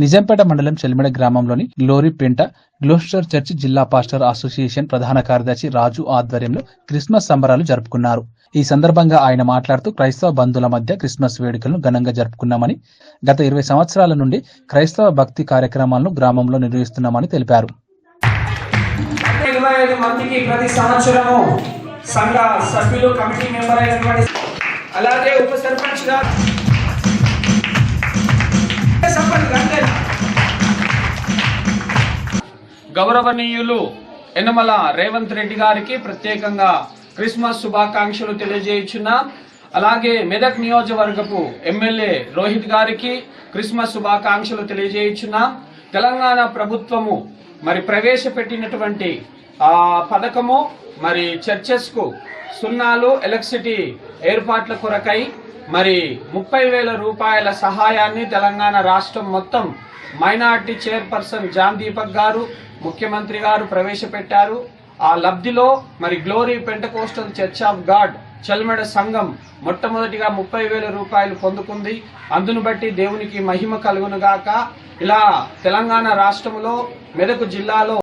నిజాంపేట మండలం చెల్లిమెడ గ్రామంలోని గ్లోరీ పెంట గ్లోస్టర్ చర్చ్ జిల్లా పాస్టర్ అసోసియేషన్ ప్రధాన కార్యదర్శి రాజు ఆధ్వర్యంలో క్రిస్మస్ సంబరాలు జరుపుకున్నారు. ఈ సందర్భంగా ఆయన మాట్లాడుతూ క్రైస్తవ బంధువుల మధ్య క్రిస్మస్ వేడుకలను ఘనంగా జరుపుకున్నామని గత ఇరవై సంవత్సరాల నుండి క్రైస్తవ భక్తి కార్యక్రమాలను గ్రామంలో నిర్వహిస్తున్నామని తెలిపారు. ప్రతి సంవత్సరము సంఘ సభ్యులు కమిటీ మెంబర్ అయినటువంటి అలాగే ఉప సర్పంచ్ సర్పంచ్ గౌరవనీయులు యనమల రేవంత్ రెడ్డి గారికి ప్రత్యేకంగా క్రిస్మస్ శుభాకాంక్షలు తెలియజేయుచున్నాం. అలాగే మెదక్ నియోజకవర్గపు ఎమ్మెల్యే రోహిత్ గారికి క్రిస్మస్ శుభాకాంక్షలు తెలియజేయుచున్నాం. తెలంగాణ ప్రభుత్వము మరి ప్రవేశపెట్టినటువంటి ఆ పథకము మరి చర్చెస్కు సున్నాలు ఎలక్ట్రిసిటీ ఏర్పాట్ల కొరకై మరి ముప్పై వేల రూపాయల సహాయాన్ని తెలంగాణ రాష్ట్రం మొత్తం మైనార్టీ చైర్పర్సన్ జాన్ దీపక్ గారు ముఖ్యమంత్రి గారు ప్రవేశపెట్టారు. ఆ లబ్ధిలో మరి glory pentecostal church of God Chelmeda సంఘం మొట్టమొదటిగా ముప్పై వేల రూపాయలు పొందుకుంది. అందును బట్టి దేవునికి మహిమ కలుగునుగాక. ఇలా తెలంగాణ రాష్ట్రంలో మెదక్ జిల్లాలో